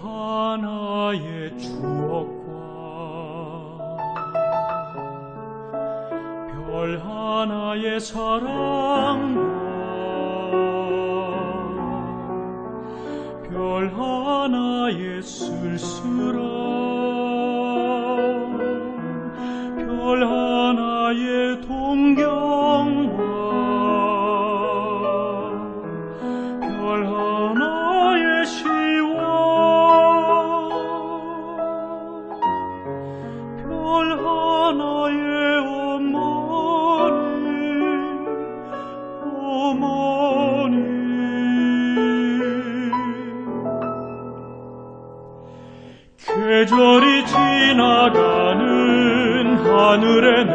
하나의 추억과 별 하나의 사랑과 별 하나의 쓸쓸함 별 하나의 동경과 별 하나 별 하나의 어머니 어머니. 계절이 지나가는 하늘에는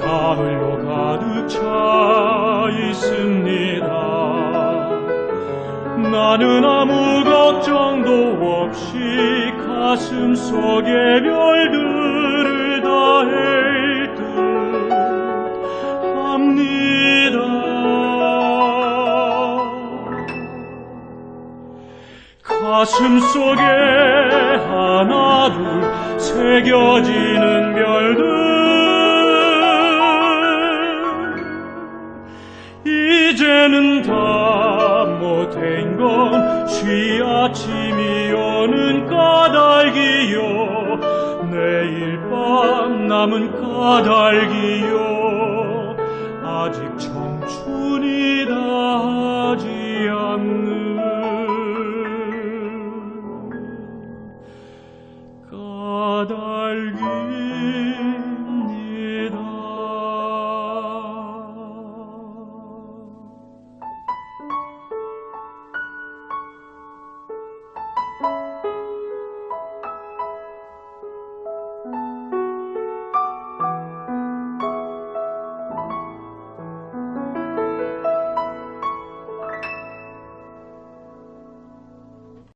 가을로 가득 나는 아무 걱정도 없이 가슴 속에 별들을 다할 듯 합니다. 가슴 속에 하나 둘 새겨지는 별들 이제는 다 못된 건 쉬아침이 오는 까닭이요. 내일 밤 남은 까닭이요. 아직 청춘이 다 하지 않는 까닭이